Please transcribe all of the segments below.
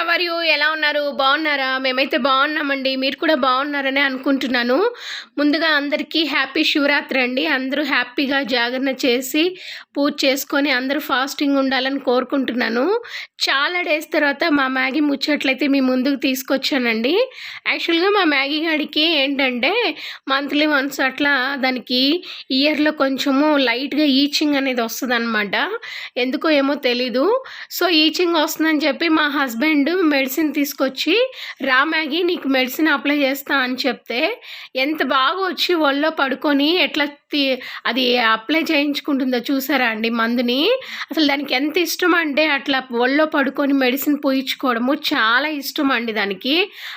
Hour you ఎలా ఉన్నారు? బాగున్నారా? మేమైతే బాగున్నామండి. మీరు కూడా బాగున్నారని అనుకుంటున్నాను. ముందుగా అందరికీ హ్యాపీ శివరాత్రి అండి. అందరూ హ్యాపీగా జాగరణ చేసి పూజ చేసుకొని అందరూ ఫాస్టింగ్ ఉండాలని కోరుకుంటున్నాను. చాలా డేస్ తర్వాత మా మ్యాగీ ముచ్చట్లయితే మీ ముందుకు తీసుకొచ్చానండి. యాక్చువల్గా మా మ్యాగీ గాడికి ఏంటంటే మంత్లీ వన్స్ అట్లా దానికి ఇయర్లో కొంచెము లైట్గా ఈచింగ్ అనేది వస్తుంది ఎందుకో ఏమో తెలీదు. సో ఈచింగ్ వస్తుందని చెప్పి మా హస్బెండ్ మెడిసిన్ తీసుకొచ్చి రా మ్యాగీ నీకు మెడిసిన్ అప్లై చేస్తా అని చెప్తే ఎంత బాగా వచ్చి ఒళ్ళో పడుకొని ఎట్లా అది అప్లై చేయించుకుంటుందో చూసారా అండి మందుని? అసలు దానికి ఎంత ఇష్టం అంటే అట్లా ఒళ్ళో పడుకొని మెడిసిన్ పోయించుకోవడము చాలా ఇష్టం అండి దానికి.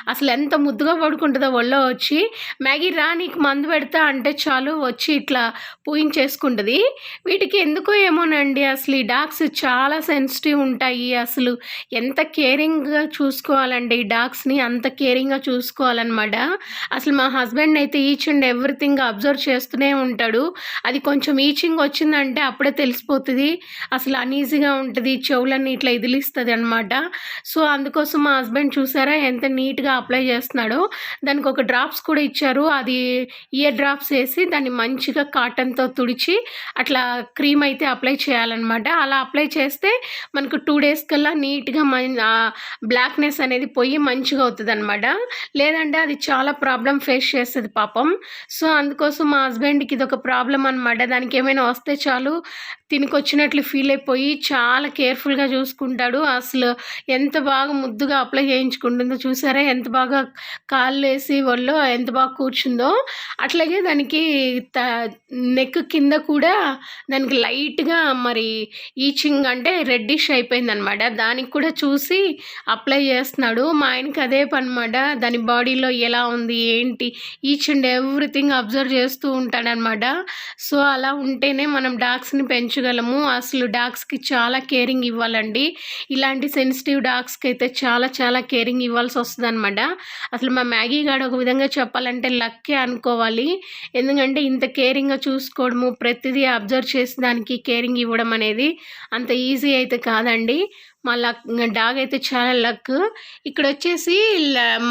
అసలు ఎంత ముద్దుగా పడుకుంటుందో ఒళ్ళో వచ్చి మ్యాగీ రా నీకు మందు పెడతా అంటే చాలు వచ్చి ఇట్లా పూయించేసుకుంటుంది. వీటికి ఎందుకో ఏమోనండి అసలు ఈ డాగ్స్ చాలా సెన్సిటివ్ ఉంటాయి. అసలు ఎంత కేరింగ్గా చూసుకోవాలండి ఈ డాగ్స్ని అంత కేరింగ్గా చూసుకోవాలన్నమాట. అసలు మా హస్బెండ్ అయితే ఈచ్ అండ్ ఎవ్రీథింగ్ అబ్జర్వ్ చేస్తూనే ఉంటాడు. అది కొంచెం ఈచింగ్ వచ్చిందంటే అప్పుడే తెలిసిపోతుంది. అసలు అనీజీగా ఉంటుంది చెవులన్నీ ఇట్లా ఇదిలిస్తుంది అనమాట సో అందుకోసం మా హస్బెండ్ చూసారా ఎంత నీట్గా అప్లై చేస్తున్నాడో. దానికి ఒక డ్రాప్స్ కూడా ఇచ్చారు. అది ఇయర్ డ్రాప్స్ వేసి దాన్ని మంచిగా కాటన్తో తుడిచి అట్లా క్రీమ్ అయితే అప్లై చేయాలన్నమాట. అలా అప్లై చేస్తే మనకు టూ డేస్ కల్లా నీట్గా బ్లాక్నెస్ అనేది పోయి మంచిగా అవుతుంది అనమాట లేదంటే అది చాలా ప్రాబ్లం ఫేస్ చేస్తుంది పాపం. సో అందుకోసం మా హస్బెండ్కి ఇది ఒక ప్రాబ్లం అనమాట దానికి ఏమైనా వస్తే చాలు. తినికొచ్చినట్లు ఫీల్ అయిపోయి చాలా కేర్ఫుల్గా చూసుకుంటాడు. అసలు ఎంత బాగా ముద్దుగా అప్లై చేయించుకుంటుందో చూసారా? ఎంత బాగా కాళ్ళు వేసి వాళ్ళు ఎంత బాగా కూర్చుందో. అట్లాగే దానికి త నెక్ కింద కూడా దానికి లైట్గా మరి ఈచింగ్ అంటే రెడ్డిష్ అయిపోయింది అనమాట దానికి కూడా చూసి అప్లై చేస్తున్నాడు. మా ఆయనకి అదే పనమాట. దాని బాడీలో ఎలా ఉంది ఏంటి ఈచ్ అండ్ ఎవ్రీథింగ్ అబ్జర్వ్ చేస్తూ ఉంటాడనమాట సో అలా ఉంటేనే మనం డాగ్స్ని పెంచు పెంచగలము అసలు డాగ్స్కి చాలా కేరింగ్ ఇవ్వాలండి. ఇలాంటి సెన్సిటివ్ డాగ్స్కి అయితే చాలా చాలా కేరింగ్ ఇవ్వాల్సి వస్తుంది అనమాట అసలు మా మ్యాగీ గాడు ఒక విధంగా చెప్పాలంటే లక్కే అనుకోవాలి. ఎందుకంటే ఇంత కేరింగ్గా చూసుకోవడము ప్రతిదీ అబ్జర్వ్ చేసి దానికి కేరింగ్ ఇవ్వడం అనేది అంత ఈజీ అయితే కాదండి. మా లక్ డాగ్ అయితే చాలా లక్. ఇక్కడ వచ్చేసి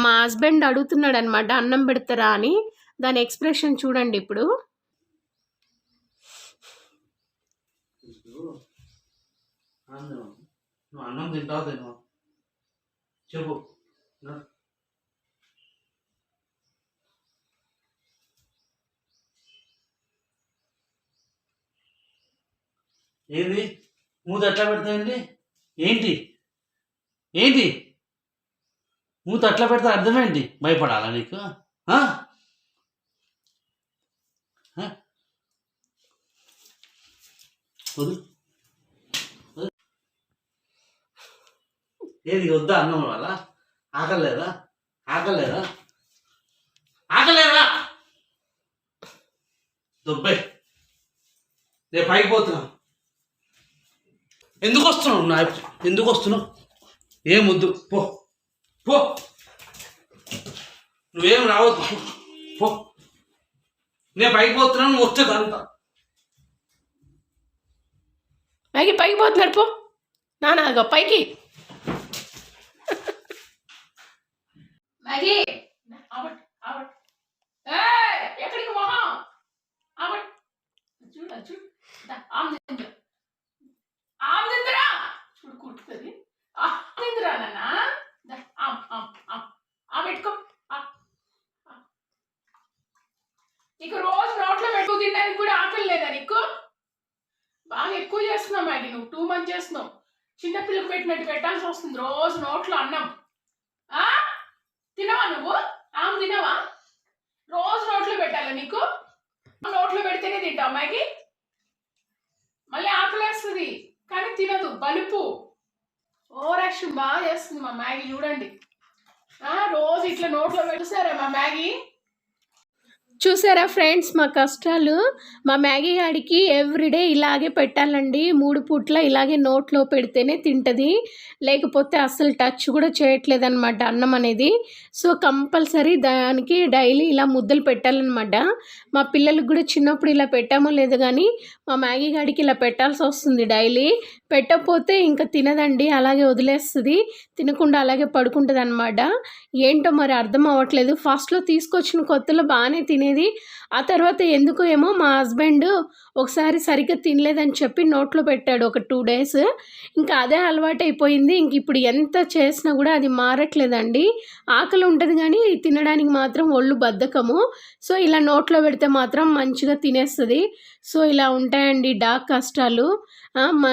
మా హస్బెండ్ అడుగుతున్నాడు అనమాట అన్నం పెడతారా అని. దాని ఎక్స్ప్రెషన్ చూడండి ఇప్పుడు చూడు. నువ్వు అన్నం తింటావు తిను చెప్పు. ఏది ఏంది? మూత ఎట్లా పెడతాయండి ఏంటి? ఏంటి? మూత ఎట్లా పెడతా అర్థమేంటి భయపడాలా నీకు? వదులు. ఏది వద్దా అన్నం వల్ల ఆకలేదా? ఆకలేదా? ఆకలేదా? దుబ్బే. రేపు పైకి పోతున్నా. ఎందుకు వస్తున్నావు నా ఎందుకు వస్తున్నావు? ఏం వద్దు. పో. పో. నువ్వేం రావద్దు. పో. నేను పైకి పోతున్నాను నువ్వు వచ్చేది అంతా పైకి పైకి పోతున్నాడు పో. నానా పైకి. మ్యాగీ ఎక్కడికి మొహం? ఆవట్. చూడు అది చూడు. ఆమె తిందు. చూడు కుట్టుతుంది. నాన్న? ఆమ్, ఆమ్, ఆమ్. పెట్టుకో. నీకు రోజు నోట్లో పెట్టుకు తినడానికి కూడా ఆకలి లేదా నీకు? బాగా ఎక్కువ చేస్తున్నావు మ్యాడీ నువ్వు టూ మంత్ చేస్తున్నావు. చిన్నపిల్లకి పెట్టినట్టు పెట్టాల్సి వస్తుంది. రోజు నోట్లో అన్నం ఆ తినవా నువ్వు ఆమె తినవా రోజు నోట్లో పెట్టాలా నీకు నోట్లో పెడితేనే తింటావు మ్యాగీ మళ్ళీ ఆకలేస్తుంది కానీ తినదు బలుపు. ఓవర్ యాక్షన్ బాగా చేస్తుంది మా మ్యాగీ చూడండి. రోజు ఇట్లా నోట్లో పెట్టుసారా మా మ్యాగీ. చూసారా ఫ్రెండ్స్ మా కష్టాలు? మా మ్యాగీ గాడికి ఎవ్రీడే ఇలాగే పెట్టాలండి. మూడు పూట్ల ఇలాగే నోట్లో పెడితేనే తింటుంది. లేకపోతే అసలు టచ్ కూడా చేయట్లేదు అనమాట అన్నం అనేది. సో కంపల్సరీ దానికి డైలీ ఇలా ముద్దలు పెట్టాలన్నమాట. మా పిల్లలకు కూడా చిన్నప్పుడు ఇలా పెట్టామో లేదు కానీ మా మ్యాగీ గాడికి ఇలా పెట్టాల్సి వస్తుంది డైలీ. పెట్టకపోతే ఇంకా తినదండి అలాగే వదిలేస్తుంది. తినకుండా అలాగే పడుకుంటుంది అనమాట ఏంటో మరి అర్థం అవ్వట్లేదు. ఫస్ట్లో తీసుకొచ్చిన కొత్తలో బాగానే తినే అనేది. ఆ తర్వాత ఎందుకో ఏమో మా హస్బెండ్ ఒకసారి సరిగ్గా తినలేదని చెప్పి నోట్లో పెట్టాడు ఒక టూ డేస్. ఇంకా అదే అలవాటు అయిపోయింది ఇంక ఇప్పుడు ఎంత చేసినా కూడా అది మారట్లేదండి. ఆకలి ఉంటుంది కానీ తినడానికి మాత్రం ఒళ్ళు బద్ధకము. సో ఇలా నోట్లో పెడితే మాత్రం మంచిగా తినేస్తుంది. సో ఇలా ఉంటాయండి డాగ్ కష్టాలు. మా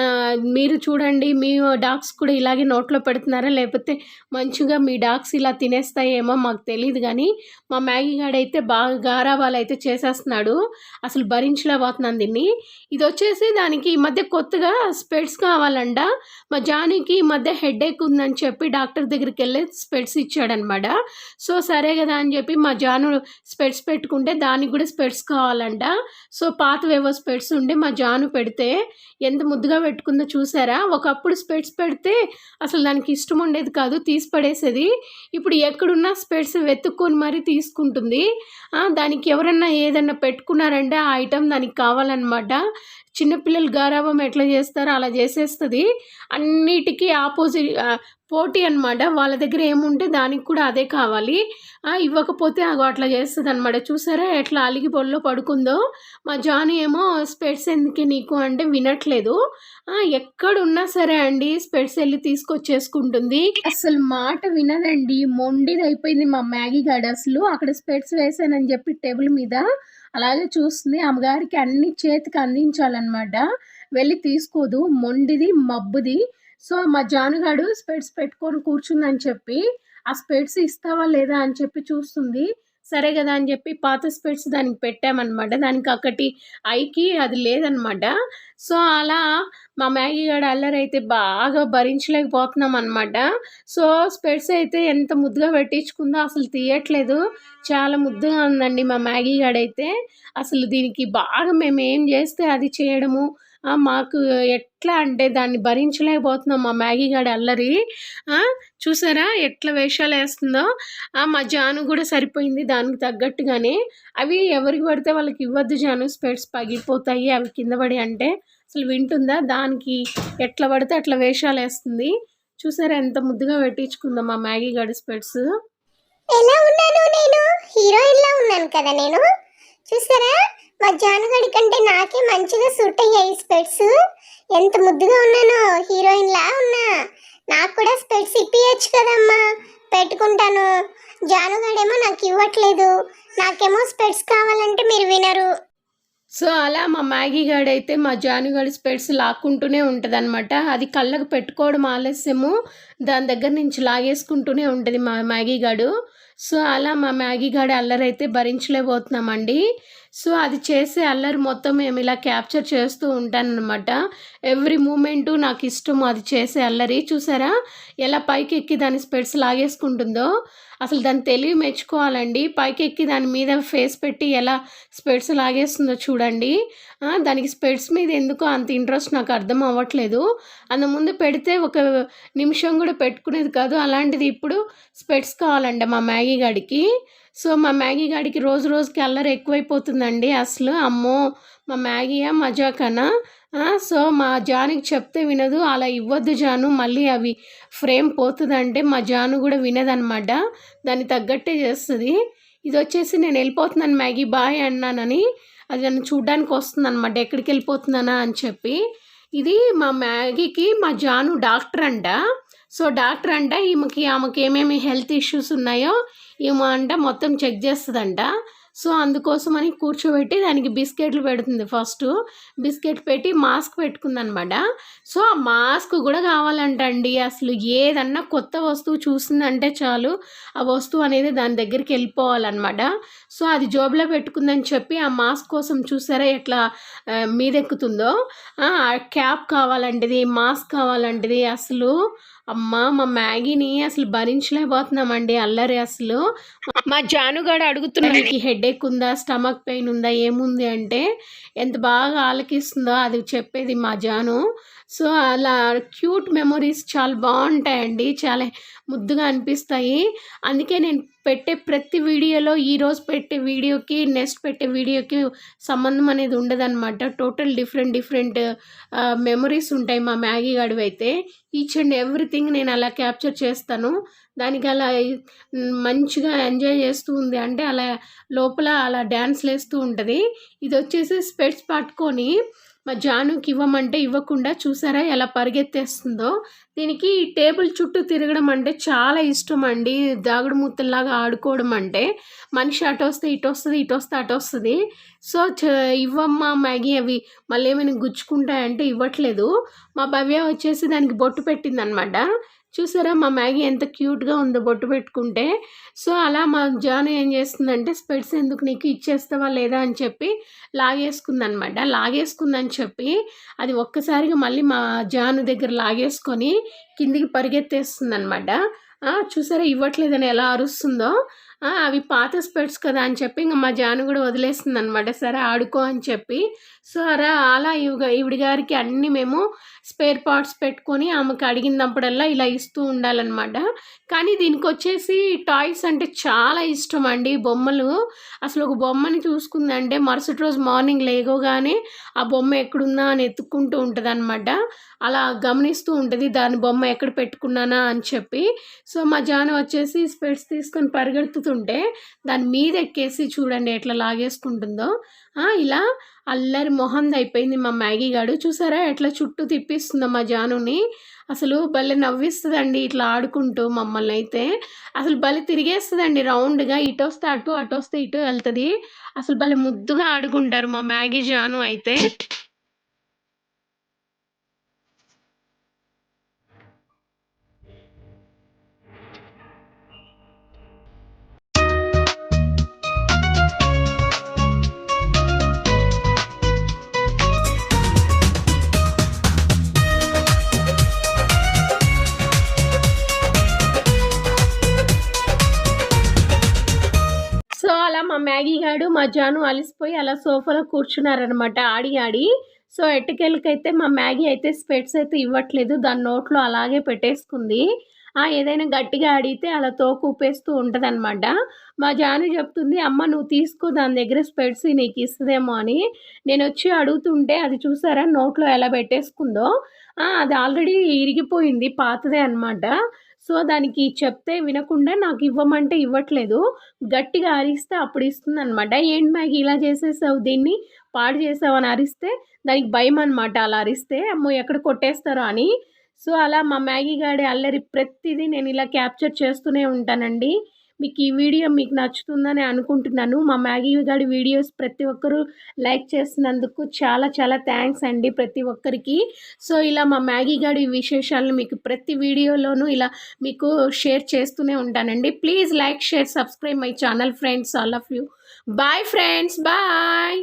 మీరు చూడండి మీ డాగ్స్ కూడా ఇలాగే నోట్లో పెడుతున్నారా? లేకపోతే మంచిగా మీ డాగ్స్ ఇలా తినేస్తాయేమో మాకు తెలియదు కానీ మా మ్యాగీ గాడైతే బాగా గారాబాలు అయితే చేసేస్తున్నాడు. అసలు భరించలేకపోతున్నాను దీన్ని ఇది వచ్చేసి దానికి ఈ మధ్య కొత్తగా స్పెడ్స్ కావాలంట. మా జానీకి ఈ మధ్య హెడ్ఏక్ ఉందని చెప్పి డాక్టర్ దగ్గరికి వెళ్ళి స్పెడ్స్ ఇచ్చాడనమాట. సో సరే కదా అని చెప్పి మా జాను స్పెడ్స్ పెట్టుకుంటే దానికి కూడా స్పెడ్స్ కావాలంట. సో పాతవేవో స్పెడ్స్ ఉండే మా జాను పెడితే ఎంత ముద్దుగా పెట్టుకుందో చూసారా? ఒకప్పుడు స్పెడ్స్ పెడితే అసలు దానికి ఇష్టం ఉండేది కాదు తీసి పడేసేది. ఇప్పుడు ఎక్కడున్నా స్పెడ్స్ వెతుక్కొని మరీ తీసుకుంటుంది. దానికి ఎవరన్నా ఏదన్నా పెట్టుకున్నారంటే ఆ ఐటెం దానికి అనమాట చిన్నపిల్లలు గారాబం ఎట్లా చేస్తారో అలా చేసేస్తుంది. అన్నిటికీ ఆపోజిట్ పోటీ అనమాట వాళ్ళ దగ్గర ఏముంటే దానికి కూడా అదే కావాలి. ఇవ్వకపోతే అగో అట్లా చేస్తుంది అనమాట చూసారా ఎట్లా అలిగి పొడిలో పడుకుందో? మా జాన్ ఏమో స్పెడ్స్ ఎందుకే నీకు అంటే వినట్లేదు. ఎక్కడున్నా సరే అండి స్పెడ్స్ వెళ్ళి తీసుకొచ్చేసుకుంటుంది. అసలు మాట వినదండి. మొండిది అయిపోయింది మా మ్యాగీ గాడ్. అసలు అక్కడ స్పెడ్స్ వేసానని చెప్పి టేబుల్ మీద అలాగే చూస్తుంది. అమ్మగారికి అన్ని చేతికి అందించాలన్నమాట. వెళ్ళి తీసుకోదు. మొండిది మబ్బుది. సో మా జానుగాడు స్పెడ్స్ పెట్టుకొని కూర్చుందని చెప్పి ఆ స్పెడ్స్ ఇస్తావా లేదా? అని చెప్పి చూస్తుంది. సరే కదా అని చెప్పి పాత స్పెట్స్ దానికి పెట్టామన్నమాట. దానికి ఒకటి ఐకి అది లేదనమాట సో అలా మా మ్యాగీ గాడు అల్లరి అయితే బాగా భరించలేకపోతున్నాం అనమాట సో స్పెట్స్ అయితే ఎంత ముద్దుగా పెట్టించుకుందో అసలు తీయట్లేదు. చాలా ముద్దుగా ఉందండి మా మ్యాగీ గాడైతే. అసలు దీనికి బాగా మేము ఏం చేస్తే అది చేయడము మాకు ఎట్లా అంటే దాన్ని భరించలేకపోతున్నాం. మా మ్యాగీ గాడి అల్లరి. చూసారా ఎట్లా వేషాలు వేస్తుందో? మా జాను కూడా సరిపోయింది దానికి తగ్గట్టుగానే. అవి ఎవరికి పడితే వాళ్ళకి ఇవ్వద్దు జాను. స్పెడ్స్ పగిలిపోతాయి అవి కింద పడి అంటే. అసలు వింటుందా? దానికి ఎట్లా పడితే అట్లా వేషాలు వేస్తుంది. చూసారా ఎంత ముద్దుగా పెట్టించుకుందాం మా మ్యాగీ గాడి స్పెడ్స్ ఎలా ఉన్నాను నేను? హీరోయిన్ లా ఉన్నాను కదా నేను. చూసారా? మా జానుగడి కంటే నాకే మంచిగా సూట్ అయ్యాయి స్పెట్స్. ఎంత ముద్దుగా ఉన్నానో హీరోయిన్లా ఉన్నా. నాకు కూడా స్పెట్స్ ఇప్పియచ్చు కదమ్మా. పెట్టుకుంటాను. జానుగడేమో నాకు ఇవ్వట్లేదు. నాకేమో స్పెట్స్ కావాలంటే మీరు వినరు. సో అలా మా మ్యాగీ గాడు అయితే మా జానుగాడి స్పెట్స్ లాక్కుంటూనే ఉంటుంది అది కళ్ళకు పెట్టుకోవడం ఆలస్యము. దాని దగ్గర నుంచి లాగేసుకుంటూనే ఉంటుంది మా మ్యాగీ గాడు. సో అలా మా మ్యాగీ గాడి అల్లరైతే అయితే భరించలేకపోతున్నామండి. సో అది చేసే అల్లరి మొత్తం మేము ఇలా క్యాప్చర్ చేస్తూ ఉంటానన్నమాట. ఎవ్రీ మూమెంటు నాకు ఇష్టము అది చేసే అల్లరి. చూసారా? ఎలా పైకి ఎక్కి దాని స్పెడ్స్ లాగేసుకుంటుందో. అసలు దాని తెలివి మెచ్చుకోవాలండి. పైకి ఎక్కి దాని మీద ఫేస్ పెట్టి ఎలా స్పెడ్స్ లాగేస్తుందో చూడండి. దానికి స్పెడ్స్ మీద ఎందుకో అంత ఇంట్రెస్ట్ నాకు అర్థం అవ్వట్లేదు. అంత ముందు పెడితే ఒక నిమిషం కూడా పెట్టుకునేది కాదు. అలాంటిది ఇప్పుడు స్పెడ్స్ కావాలండి మా మ్యాగీ గడికి. సో మా మ్యాగీ గాడికి రోజు రోజుకి అల్లరి ఎక్కువైపోతుందండి అసలు. అమ్మో మా మ్యాగీయా మజాకనా ఆ, సో మా జానికి చెప్తే వినదు అలా ఇవ్వద్దు జాను మళ్ళీ అవి ఫ్రేమ్ పోతుందంటే మా జాను కూడా వినదనమాట దాన్ని తగ్గట్టే చేస్తుంది. ఇది వచ్చేసి నేను వెళ్ళిపోతున్నాను మ్యాగీ బాయ్ అన్నానని. అది నన్ను చూడ్డానికి వస్తుంది అనమాట ఎక్కడికి వెళ్ళిపోతున్నానా అని చెప్పి. ఇది మా మ్యాగీకి మా జాను డాక్టర్ అంట సో డాక్టర్ అంట ఈమెకి ఆమెకి ఏమేమి హెల్త్ ఇష్యూస్ ఉన్నాయో ఈమె అంట మొత్తం చెక్ చేస్తుందంట. సో అందుకోసమని కూర్చోబెట్టి దానికి బిస్కెట్లు పెడుతుంది ఫస్ట్. బిస్కెట్ పెట్టి మాస్క్ పెట్టుకుందనమాట. సో ఆ మాస్క్ కూడా కావాలంట అండి. అసలు ఏదన్నా కొత్త వస్తువు చూసిందంటే చాలు. ఆ వస్తువు అనేది దాని దగ్గరికి వెళ్ళిపోవాలన్నమాట సో అది జోబులో పెట్టుకుందని చెప్పి ఆ మాస్క్ కోసం చూసారా ఎట్లా మీదెక్కుతుందో? ఆ, ఆ క్యాప్ కావాలంటది మాస్క్ కావాలంటది. అసలు అమ్మ మా మ్యాగీని అసలు భరించలేకపోతున్నామండి అల్లరి అసలు. మా జానుగాడు అడుగుతున్నా నీకు హెడేక్ ఉందా స్టమక్ పెయిన్ ఉందా ఏముంది అంటే ఎంత బాగా ఆలకిస్తుందో అది చెప్పేది మా జాను. సో అలా క్యూట్ మెమొరీస్ చాలా బాగుంటాయండి చాలా ముద్దుగా అనిపిస్తాయి. అందుకే నేను పెట్టే ప్రతి వీడియోలో ఈరోజు పెట్టే వీడియోకి నెక్స్ట్ పెట్టే వీడియోకి సంబంధం అనేది ఉండదన్నమాట. టోటల్ డిఫరెంట్ డిఫరెంట్ మెమరీస్ ఉంటాయి మా మ్యాగీ గడువు అయితే. ఈచ్ అండ్ ఎవ్రీథింగ్ నేను అలా క్యాప్చర్ చేస్తాను. దానికి అలా మంచిగా ఎంజాయ్ చేస్తూ ఉంది. అంటే అలా లోపల అలా డ్యాన్స్ వేస్తూ ఉంటుంది. ఇది వచ్చేసి స్పెట్స్ పట్టుకొని మా జానుకి ఇవ్వమంటే ఇవ్వకుండా చూసారా ఎలా పరిగెత్తేస్తుందో? దీనికి ఈ టేబుల్ చుట్టూ తిరగడం అంటే చాలా ఇష్టం అండి. దాగుడు మూతల్లాగా ఆడుకోవడం అంటే మనిషి అటు వస్తే ఇటు వస్తుంది ఇటు వస్తే అటు వస్తుంది. సో ఇవ్వమ్మా మ్యాగీ అవి మళ్ళీ ఏమైనా గుచ్చుకుంటాయంటే ఇవ్వట్లేదు. మా భవ్య వచ్చేసి దానికి బొట్టు పెట్టింది అనమాట చూసారా మా మ్యాగీ ఎంత క్యూట్గా ఉందో బొట్టు పెట్టుకుంటే. సో అలా మా జాన్ ఏం చేస్తుందంటే స్పెట్స్ ఎందుకు నీకు ఇచ్చేస్తావా లేదా? అని చెప్పి లాగేసుకుందనమాట. లాగేసుకుందని చెప్పి అది ఒక్కసారిగా మళ్ళీ మా జాను దగ్గర లాగేసుకొని కిందికి పరిగెత్తేస్తుంది అనమాట చూసారా ఇవ్వట్లేదని ఎలా అరుస్తుందో. అవి పాత స్పెట్స్ కదా అని చెప్పి ఇంకా మా జాను కూడా వదిలేస్తుంది అనమాట సరే ఆడుకో అని చెప్పి. సో అలా అలా ఇవి ఈవిడ గారికి అన్నీ మేము స్పేర్ పార్ట్స్ పెట్టుకొని ఆమెకు అడిగినప్పుడల్లా ఇలా ఇస్తూ ఉండాలన్నమాట. కానీ దీనికి వచ్చేసి టాయ్స్ అంటే చాలా ఇష్టం అండి బొమ్మలు. అసలు ఒక బొమ్మని చూసుకుందంటే మరుసటి రోజు మార్నింగ్ లేవగానే ఆ బొమ్మ ఎక్కడుందా అని ఎత్తుక్కుంటూ ఉంటుంది అనమాట అలా గమనిస్తూ ఉంటుంది దాని బొమ్మ ఎక్కడ పెట్టుకున్నానా అని చెప్పి. సో మా జాను వచ్చేసి స్పెట్స్ తీసుకొని తిరుగుతుంటే దాని మీద ఎక్కేసి చూడండి ఎట్లా లాగేసుకుంటుందో. ఇలా అల్లరి మొహంది అయిపోయింది మా మ్యాగీ గాడు. చూసారా ఎట్లా చుట్టూ తిప్పిస్తుందో మా జానుని. అసలు భలే నవ్విస్తుందండి ఇట్లా ఆడుకుంటూ మమ్మల్ని అయితే. అసలు భలే తిరిగేస్తుందండి రౌండ్గా. ఇటు వస్తే అటు అటు వస్తే ఇటు వెళ్తుంది. అసలు భలే ముద్దుగా ఆడుకుంటారు మా మ్యాగీ జాను అయితే. వచ్చాడు మా జాను అలిసిపోయి అలా సోఫాలో కూర్చున్నారనమాట ఆడి ఆడి. సో ఎట్టకెళ్ళకైతే మా మ్యాగీ అయితే స్పెట్స్ అయితే ఇవ్వట్లేదు దాని నోట్లో అలాగే పెట్టేసుకుంది. ఆ ఏదైనా గట్టిగా అడిగితే అలా తోకు ఊపేస్తూ ఉంటుందన్నమాట. మా జాను చెప్తుంది అమ్మ నువ్వు తీసుకో దాని దగ్గర స్పెట్స్ నీకు ఇస్తుందేమో అని. నేను వచ్చి అడుగుతుంటే అది చూసారా నోట్లో ఎలా పెట్టేసుకుందో? అది ఆల్రెడీ ఇరిగిపోయింది పాతదే అన్నమాట. సో దానికి చెప్తే వినకుండా నాకు ఇవ్వమంటే ఇవ్వట్లేదు. గట్టిగా అరిస్తే అప్పుడు ఇస్తుంది అనమాట ఏంటి మ్యాగీ ఇలా చేసేసావు? దీన్ని పాడు చేసావు? అని అరిస్తే దానికి భయం అనమాట అలా అరిస్తే అమ్మో ఎక్కడ కొట్టేస్తారో? అని. సో అలా మా మ్యాగీ గాడి అల్లరి ప్రతిదీ నేను ఇలా క్యాప్చర్ చేస్తూనే ఉంటానండి. మీకు ఈ వీడియో మీకు నచ్చుతుందని అనుకుంటున్నాను. మా మ్యాగీ గాడి వీడియోస్ ప్రతి ఒక్కరూ లైక్ చేసినందుకు చాలా చాలా థ్యాంక్స్ అండి ప్రతి ఒక్కరికి. సో ఇలా మా మ్యాగీ గారి విశేషాలను మీకు ప్రతి వీడియోలోనూ ఇలా మీకు షేర్ చేస్తూనే ఉంటానండి. Please like share subscribe my channel friends all of you. Bye friends bye!